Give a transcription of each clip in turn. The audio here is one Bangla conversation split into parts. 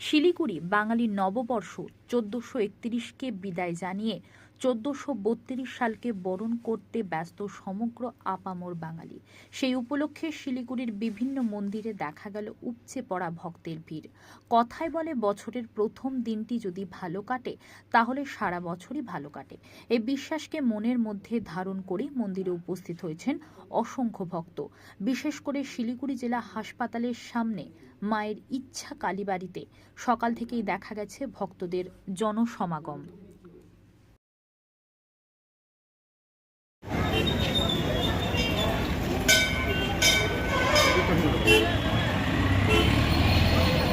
শিলিগুড়ি বাঙালি নববর্ষ চোদ্দোশো একত্রিশকে বিদায় জানিয়ে চোদ্দশো বত্রিশ সালকে বরণ করতে ব্যস্ত সমগ্র আপামর বাঙালি। সেই উপলক্ষে শিলিগুড়ির বিভিন্ন মন্দিরে দেখা গেল উপচে পড়া ভক্তের ভিড়। কথায় বলে বছরের প্রথম দিনটি যদি ভালো কাটে, তাহলে সারা বছরই ভালো কাটে। এই বিশ্বাসকে মনের মধ্যে ধারণ করে মন্দিরে উপস্থিত হয়েছেন অসংখ্য ভক্ত। বিশেষ করে শিলিগুড়ি জেলা হাসপাতালের সামনে মায়ের ইচ্ছা কালীবাড়িতে সকাল থেকেই দেখা গেছে ভক্তদের জনসমাগম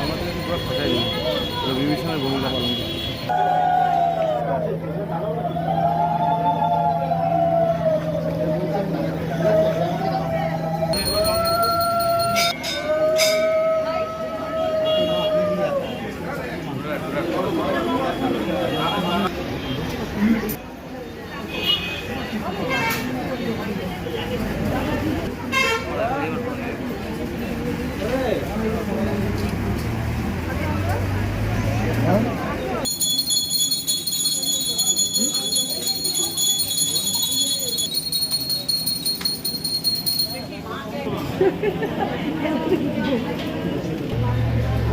আমাদের পুরো ফাঁকাই নেই রবি ভূমিকা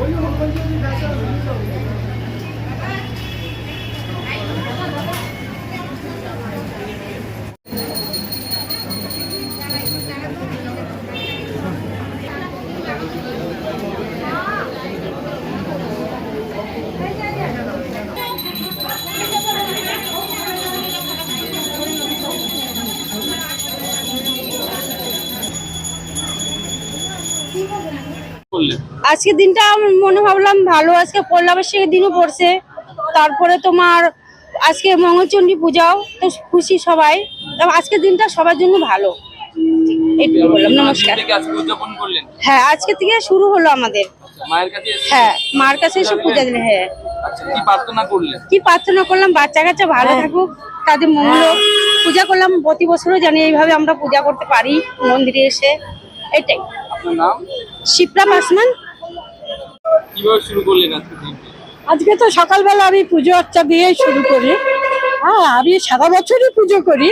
어유 한번 여기 가서 আজকে দিনটা আমি মনে ভাবলাম ভালো আজকে পয়লা বৈশাখের দিনও পড়ছে। তারপরে তোমার আজকে মঙ্গলচণ্ডী পূজাও তো খুশি সবাই। তবে আজকের দিনটা সবার জন্য ভালো। এইটুকু বললাম নমস্কার। আজকে হ্যাঁ আজকে থেকে শুরু হলো আমাদের। মায়ের কাছে এসে হ্যাঁ মার কাছে এসে পূজা দিলে হ্যাঁ। আচ্ছা কি প্রার্থনা করলেন? কি প্রার্থনা করলাম? বাচ্চা কাচ্চা ভালো থাকুক তাদের মঙ্গল পূজা করলাম প্রতি বছরও জানি এইভাবে আমরা পূজা করতে পারি মন্দিরে এসে। এটাই। আপনার নাম? শিপ্রা পাসমান। কীভাবে শুরু করলেন আজকে আজকে তো সকালবেলা আমি পুজো আর্চা দিয়েই শুরু করি। হ্যাঁ আমি সারা বছরই পুজো করি।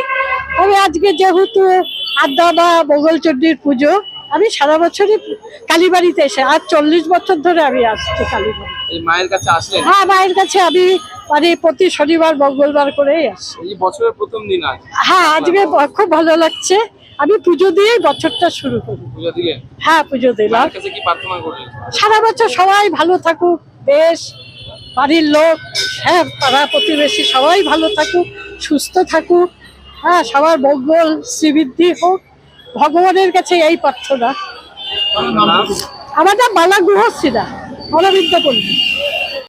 তবে আজকে যেহেতু আদ্যা বা মোগল বগলচণ্ডীর পুজো আমি সারা বছরই কালীবাড়িতে এসে আর চল্লিশ বছর ধরে আমি আসছি কালীবাড়ি মায়ের কাছে আসলেন? হ্যাঁ মায়ের কাছে আমি মানে প্রতি শনিবার মঙ্গলবার করেই আসি। এই বছরের প্রথম দিন হ্যাঁ আজকে খুব ভালো লাগছে। আমি পুজো দিয়েই বছরটা শুরু করি। পূজা দিলেন? হ্যাঁ পুজো দিলাম। কাছে কি প্রার্থনা করলেন? সারা বছর সবাই ভালো থাকুক দেশ বাড়ির লোক হ্যাঁ পাড়া প্রতিবেশী সবাই ভালো থাকুক সুস্থ থাকুক হ্যাঁ সবার মঙ্গল শ্রীবৃদ্ধি হোক। ভগবানের কাছে এই প্রার্থনা। আমার নাম বালা গুহশ্রীরা অরবিন্দ পল্লী